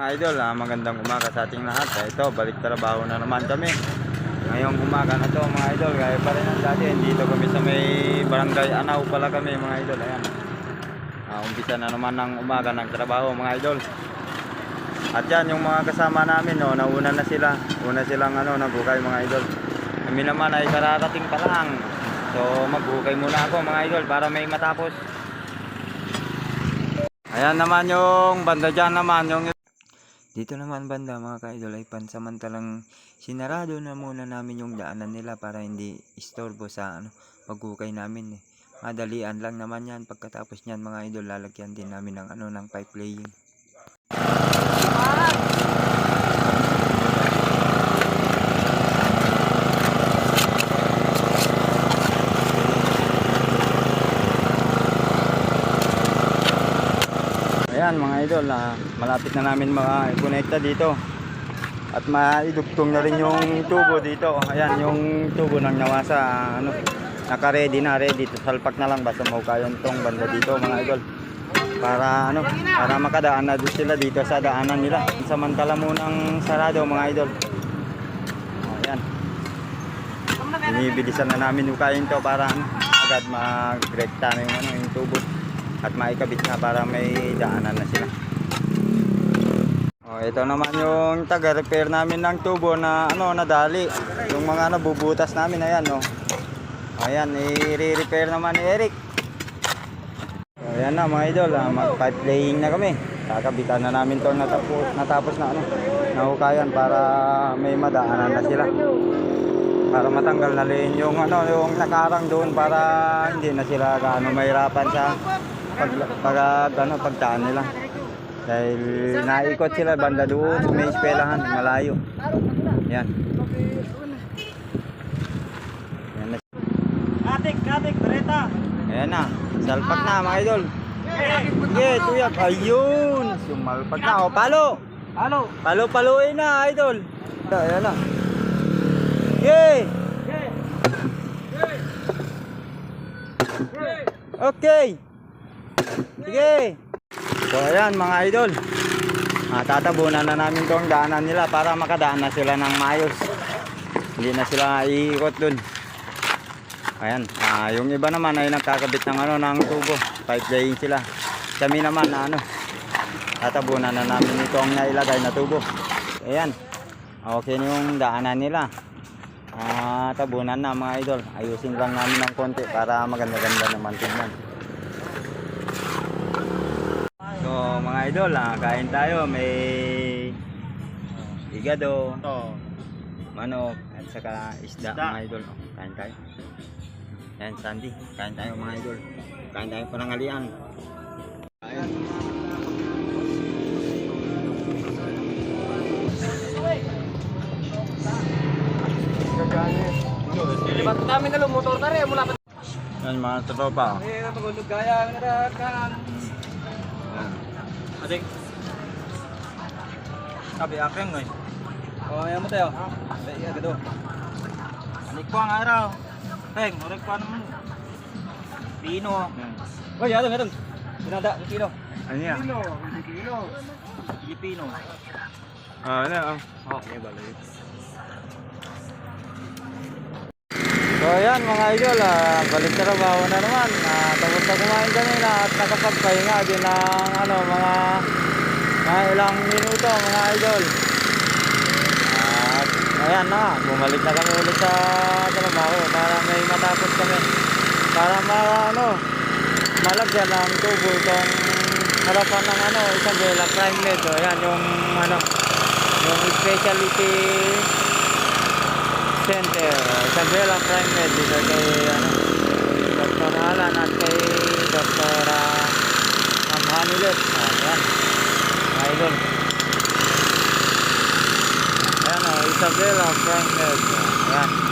Mga idol, ah, magandang umaga sa ating lahat. Ah, Ito, balik trabaho na naman kami. Ngayong umaga na to mga idol. Gaya pa rin ang dati. Dito kami sa may barangay Anaw pala kami mga idol. Ayan. Ah, umpisa na naman ng umaga ng trabaho mga idol. At yan, yung mga kasama namin, no, nauna na sila. Una silang ano, nagukay mga idol. Kami naman ay kararating pa lang. So, maghukay muna ako mga idol para may matapos. Ayan naman yung banda dyan naman yung dito naman banda mga ka-idol ay pansamantalang sinarado na muna namin yung daanan nila para hindi istorbo sa ano, paghukay namin eh. Madalian lang naman yan pagkatapos niyan mga idol lalagyan din namin ng ano ng pipe laying. Ayan mga idol, ah, malapit na namin makakonekta dito. At maidugtong na rin yung tubo dito. Ayan, yung tubo ng nawasa, ano, naka-ready na, ready. Salpak na lang basta mahukayan tong banda dito mga idol. Para ano, para makadaan na doon sila dito sa daanan nila. Samantala munang sarado mga idol. Ayan. Binibilisan na namin hukayin to para ano, agad mag-rekta na yung, ano, yung tubo at maikabit na para may daanan na sila. Oh, ito naman yung taga-repair namin ng tubo na ano nadali. Yung mga nabubutas namin ayan oh. Ayan, i-repair naman ni Eric. So, ayan na mga idol, ah, mag-pipe laying na kami. Kakabitan na namin to natapos, natapos na ano, nahukayan para may madaanan na sila. Para matanggal na rin yung ano, yung nakarang doon para hindi na sila gaano mahirapan sa pag, pag, ano, pagdaan nila. Dahil naikot sila banda doon may eskwelahan, malayo. Yan. Yan na. Katik, katik, bereta. Ayan na. Salpak na mga idol. Sige, tuyak. Ayun. Sumalpak na. O, palo. Halo. Palo-paloy na, idol. Ayan na. Sige. Okay. Sige. So ayan mga idol. Ah, tatabunan na namin tong daanan nila para makadaan na sila ng maayos. Hindi na sila iikot dun. Ayan, ah, yung iba naman ay nagkakabit ng ano ng tubo. Pipe laying sila. Kami naman na ano, tatabunan na namin itong nailagay na tubo. Ayan. Okay na yung daanan nila. Ah, tabunan na mga idol. Ayusin lang namin ng konti para maganda-ganda naman tingnan. So mga idol, ah, kain tayo. May igado, To. manok, at saka isda, Isda. mga idol. Oh, kain tayo. Yan, Sandy. Kain tayo mga idol. Kain tayo panangalian. Kain. Libat kami na motor na rin, mula pa. Yan mga tropa. Eh, natugod gaya ang narakan. Yan. Adik. Sabi akin ngay. Oh, ayan mo tayo. Ay, iya gado. Anik ko ang araw. Teng, orek pa naman. Pino. Yan. Oy, adong, adong. Sinada, Pino. Ano yan? Pino. Filipino. Ah, ano? oh. Oh, okay, baloy. So ayan mga idol, ah, balik trabaho na naman. Ah, tapos na kumain kanina at nakapagpahinga din ng ano, mga, mga ilang minuto mga idol. At ayan na, bumalik na kami ulit sa trabaho para may matapos kami. Para ma, ano, malagyan ng tubo itong harapan ng ano, isang bela prime med. So ayan yung ano, yung specialty Center, Isabela Prime Med dito kay ano, Dr. Alan at kay Dr. Uh, Ma'am Hanilet. Ayan, idol. Ayan o, Isabela Prime Med. Ayan.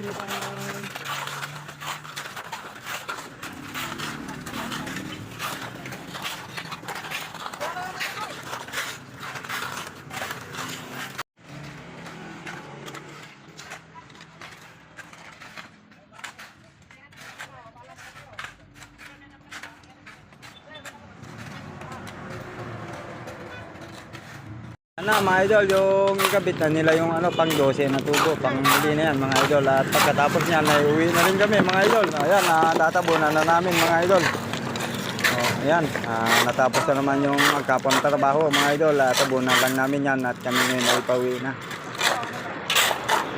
Ilang Ano mga idol, yung ikabit na nila yung ano, pang 12 na tubo, pang hindi na yan mga idol. At pagkatapos niyan, ay uwi na rin kami mga idol. Ayan, natatabunan na namin mga idol. Oh, ayan, ah, natapos na naman yung magkapon na trabaho mga idol. At tabunan lang namin yan at kami ngayon ay pauwi na.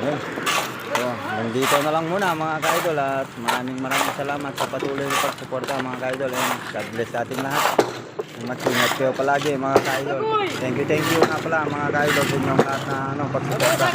Ayan. So, nandito na lang muna mga ka-idol at maraming maraming salamat sa patuloy na pagsuporta mga ka-idol. Ayan, God bless sa ating lahat. Mag-ingat kayo palagi mga ka-idol. Thank you, thank you nga pala mga ka-idol sa inyong lahat na ano, pagsuporta.